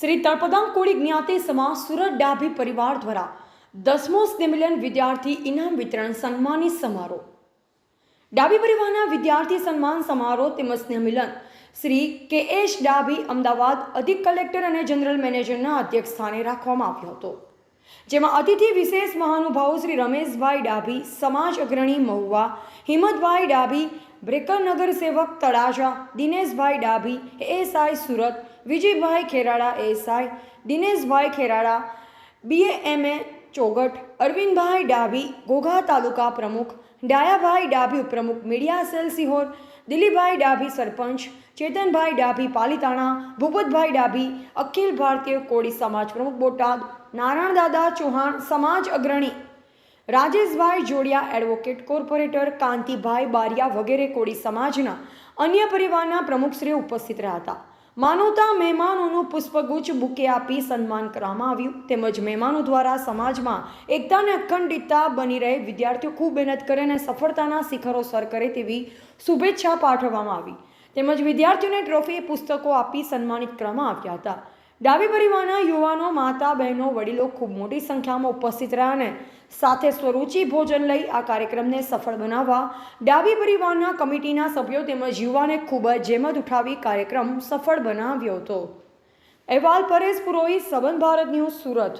શ્રી તળપદમ કોળી જ્ઞાતિ સમાજ સુરત ડાભી પરિવાર દ્વારા દસમો સ્નેમિલન વિદ્યાર્થી ઇનામ વિતરણ સન્માનિત સમારોહ. ડાબી પરિવારના વિદ્યાર્થી સન્માન સમારોહ તેમજ સ્નેહમિલન શ્રી કે એસ ડાભી અમદાવાદ અધિક કલેક્ટર અને જનરલ મેનેજરના અધ્યક્ષ સ્થાને રાખવામાં આવ્યો હતો. જેમાં અતિથિ વિશેષ મહાનુભાવો શ્રી રમેશભાઈ ડાભી, સમાજ અગ્રણી મહુવા, હિંમતભાઈ ડાભી, બ્રેકર નગર સેવક તળાજા, દિનેશભાઈ ડાભી, એએસઆઈ સુરત, વિજયભાઈ ખેરાડા એએસઆઈ, દિનેશભાઈ ખેરાડા બીએએમએ ચોગટ અરવિંદભાઈ ડાભી, ઘોઘા તાલુકા પ્રમુખ ડાયાભાઈ ડાભી ઉપપ્રમુખ મીડિયા સેલ સિહોર, દિલીપભાઈ ડાભી સરપંચ, ચેતનભાઈ ડાભી પાલીતાણા, ભૂપતભાઈ ડાભી, અખિલ ભારતીય કોળી સમાજ પ્રમુખ બોટાદ નારાયણદાદા ચૌહાણ સમાજ અગ્રણી, રાજેશભાઈ જોડિયા એડવોકેટ કોર્પોરેટર, કાંતિભાઈ બારિયા વગેરે કોળી સમાજના અન્ય પરિવારના પ્રમુખશ્રીઓ ઉપસ્થિત રહ્યા હતા. માનવતા મહેમાનોનું પુષ્પગુચ્છ બુકે આપી સન્માન કરવામાં આવ્યું. તેમજ મહેમાનો દ્વારા સમાજમાં એકતા અને અખંડિતતા બની રહે, વિદ્યાર્થીઓ ખૂબ મહેનત કરે અને સફળતાના શિખરો સર કરે તેવી શુભેચ્છા પાઠવવામાં આવી. તેમજ વિદ્યાર્થીઓને ટ્રોફી પુસ્તકો આપી સન્માનિત કરવામાં આવ્યા હતા. ડાબી પરિવારના યુવાનો, માતા, બહેનો, વડીલો ખૂબ મોટી સંખ્યામાં ઉપસ્થિત રહ્યા અને સાથે સ્વરૂચિ ભોજન લઈ આ કાર્યક્રમને સફળ બનાવવા ડાબી પરિવારના કમિટીના સભ્યો તેમજ યુવાને ખૂબ જ જેમત ઉઠાવી કાર્યક્રમ સફળ બનાવ્યો હતો. અહેવાલ પરેશ પુરોહિત સબન ભારત ન્યૂઝ, સુરત.